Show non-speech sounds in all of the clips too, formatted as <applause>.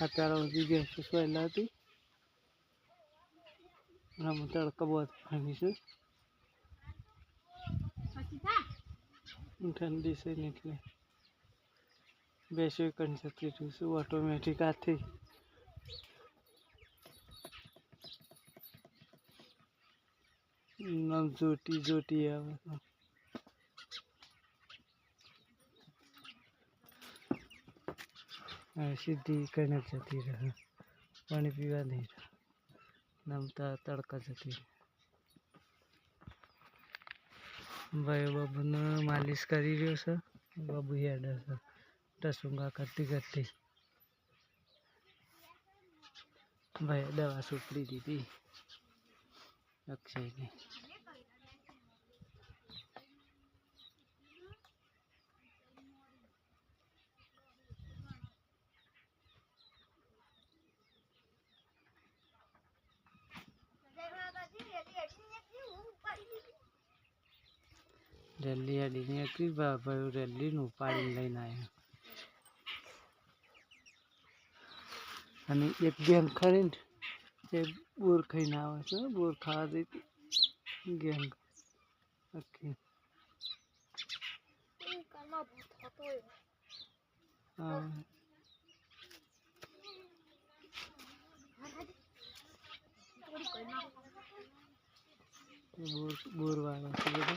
અત્યારે સુધી જે સુસવાયેલા હતી. આમાં તડકો બહુ પાણી છે. ઠંડી છે ને એટલે બેસો શકતી છું ઓટોમેટિક આથી જોટી જોટી આવે છે. હવે સીધી કઈને જતી રહે. પાણી પીવા નહીં નમતા તડકા જતી ભાઈ, બાબુને માલિશ કરી રહ્યો છે. બાબુ હેડે છે. ટસુંગા કરતી કરતી. ભાઈ, દવા સુપડી દીધી. અક્ષયની. રેલી હેડી નીકળી ભાઈ રેલીનું ઉપાડીને લઈને આવ્યો અને એક ગેંગ ખરી ને બોર ખાઈને આવે છે બોર ખાવા દેતી ગેંગ આખી. હા. બોર બોર વાળા છે બધો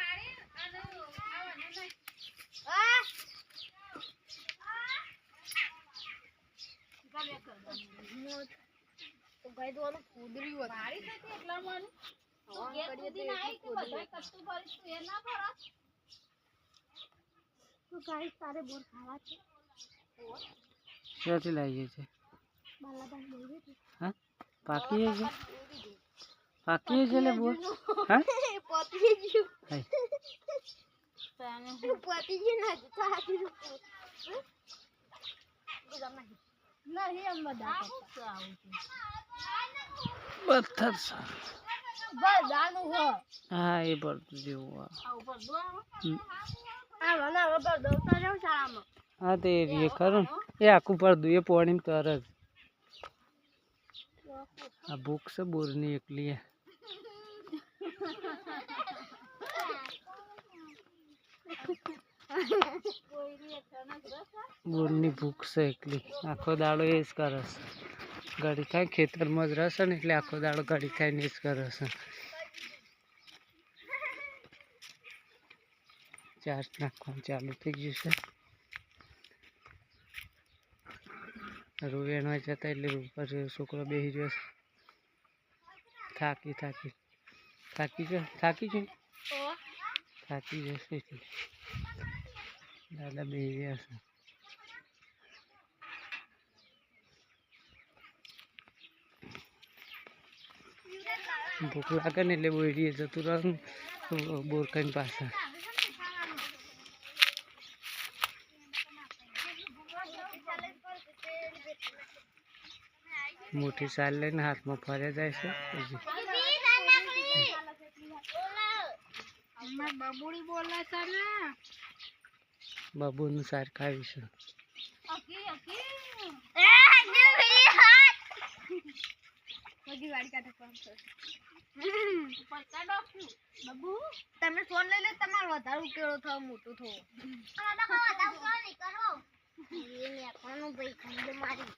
ભાઈ તો આનું કુદરી હતું મારી થતી એટલા માં ગાઈસ તારે બોર ખાવા છે? ક્યાંથી લાવીએ છે? બાલાબાન બોલે છે હા? પાકીએ છે? પાકીએ છે એટલે બોર? હા? <laughs> પતી ગયું. <laughs> પતી ગયું ના જતા નહીં એમ બધા પથ્થર બસ હો હા. એ પડતું જેવું આ. હમ. આ મને હવે દોતા જાવ શાળામાં. હા તે એ ખરું ને. એ આખું પડતું એ પોણીમાં તર જ આ ભૂખ છે બોરની એકલી બોરની ભૂખ છે એટલી આખો દાડો એ જ કરે છે. ઘડી થાય ખેતરમાં જ રહેશે ને એટલે આખો દાડો ઘડી થાય એ જ કરે છે. ચાર્જ નાખવાનું ચાલુ થઈ ગયું છે. રૂ વેણવા જતા એટલે રૂ પર છોકરો બેસી ગયો છે. થાકી થાકી. થાકી છે થાકી છે થાકી જશે એટલે. દાદા બે રહ્યા છે ભૂખ લાગે ને એટલે બોરીએ જતું રહું બોરખાની પાસે મોટી સાલ લઈને હાથમાં ફરે જાય છે બોલે છે ને બાબુનું સાર ખાવીશું. તમે ફોન લઈ લે તમારે વધારે ઉકેળો થયો મોટું થયો એ ભાઈ મારી.